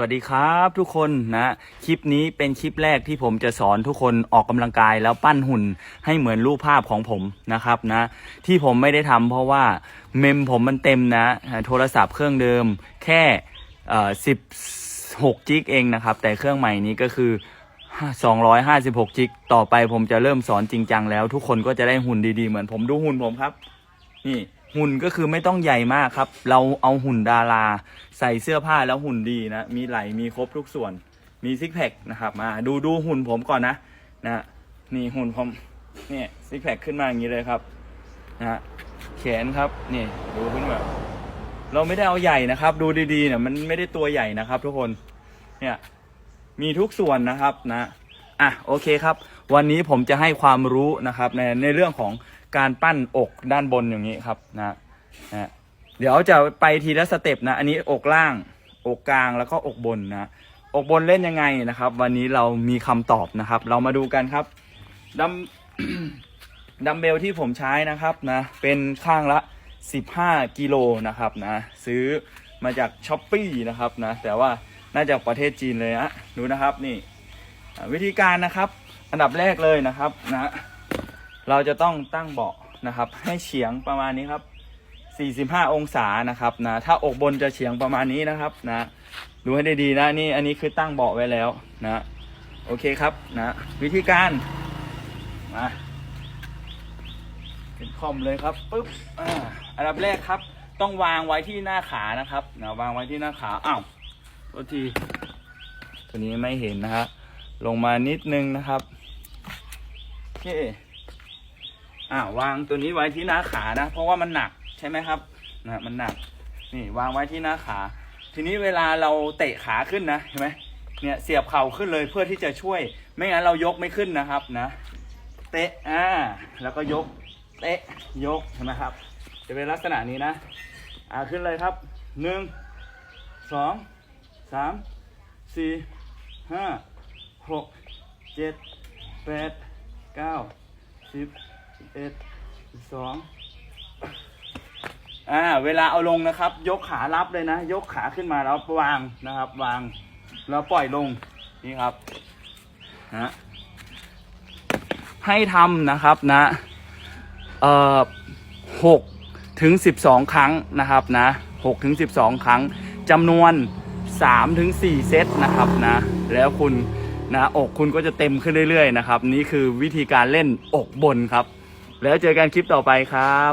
วัสดีครับทุกคนนะคลิปนี้เป็นคลิปแรกที่ผมจะสอนทุกคนออกกำลังกายแล้วปั้นหุ่นให้เหมือนรูปภาพของผมนะครับนะที่ผมไม่ได้ทำเพราะว่าเมมผมมันเต็มนะ โทรศัพท์เครื่องเดิมแค่สิบหกจิกเองนะครับ แต่เครื่องใหม่นี้ก็คือ 256จิกต่อไปผมจะเริ่มสอนจริงจังแล้ว ทุกคนก็จะได้หุ่นดีๆ เหมือนผมดูหุ่นผมครับ นี่ หุ่นก็คือไม่ต้องใหญ่มากครับ เราเอาหุ่นดารา ใส่เสื้อผ้าแล้วหุ่นดีนะ มีไหล่มีครบทุกส่วน มีซิกแพคนะครับมาดูดูหุ่นผมก่อนนะนะนี่หุ่นผมนี่ซิกแพคขึ้นมาอย่างนี้เลยครับนะแขนครับนี่ดูขึ้นมาเราไม่ได้เอาใหญ่นะครับ ดูดีๆเนี่ยมันไม่ได้ตัวใหญ่นะครับ ทุกคนเนี่ยมีทุกส่วนนะครับนะอะโอเคครับ วันนี้ผมจะให้ความรู้นะครับในในเรื่องของ การปั้นอกด้านบนอย่างนี้ครับนะนะเดี๋ยวจะไปทีละสเต็ปนะ อันนี้อกล่างอกกลางแล้วก็อกบนนะ อกบนเล่นยังไงนะครับ วันนี้เรามีคำตอบนะครับ เรามาดูกันครับดัมดัมเบลที่ผมใช้นะครับนะเป็นข้างละ 15 กิโลนะครับนะซื้อมาจากช้อปปี้นะครับนะแต่ว่าน่าจะประเทศจีนเลยนะดูนะครับนี่วิธีการนะครับ อันดับแรกเลยนะครับนะ เราจะต้องตั้งเบาะนะครับ ให้เฉียงประมาณนี้ครับ 45 องศานะครับนะถ้าอกบนจะเฉียงประมาณนี้นะครับนะดูให้ดีๆนะนี่อันนี้คือตั้งเบาะไว้แล้วนะโอเคครับนะวิธีการมาเป็นคอมเลยครับปุ๊บอ่าอันดับแรกครับ ต้องวางไว้ที่หน้าขานะครับนะวางไว้ที่หน้าขาอ้าวโทษทีตัวนี้ไม่เห็นนะฮะลงมานิดนึงนะครับโอเค อ่าวางตัวนี้ไว้ที่หน้าขานะ เพราะว่ามันหนักใช่ไหมครับนะมันหนักนี่วางไว้ที่หน้าขา ทีนี้เวลาเราเตะขาขึ้นนะเห็นไหมเนี่ยเสียบเข่าขึ้นเลยเพื่อที่จะช่วย ไม่งั้นเรายกไม่ขึ้นนะครับนะ เตะอ่าแล้วก็ยก เตะยกเห็นไหมครับ จะเป็นลักษณะนี้นะ อ่าขึ้นเลยครับหนึ่งสองสามสี่ห้าหกเจ็ดแปดเก้าสิบ เอ็ดสองอ่าเวลาเอาลงนะครับ ยกขารับเลยนะ ยกขาขึ้นมาแล้ววางนะครับ วางแล้วปล่อยลงนี่ครับนะให้ทำนะครับนะเอ่อหกถึงสิบสองครั้งนะครับนะหกถึงสิบสองครั้งจำนวนสามถึงสี่เซตนะครับนะ แล้วคุณนะอกคุณก็จะเต็มขึ้นเรื่อยๆนะครับ นี่คือวิธีการเล่นอกบนครับ แล้วเจอกันคลิปต่อไปครับ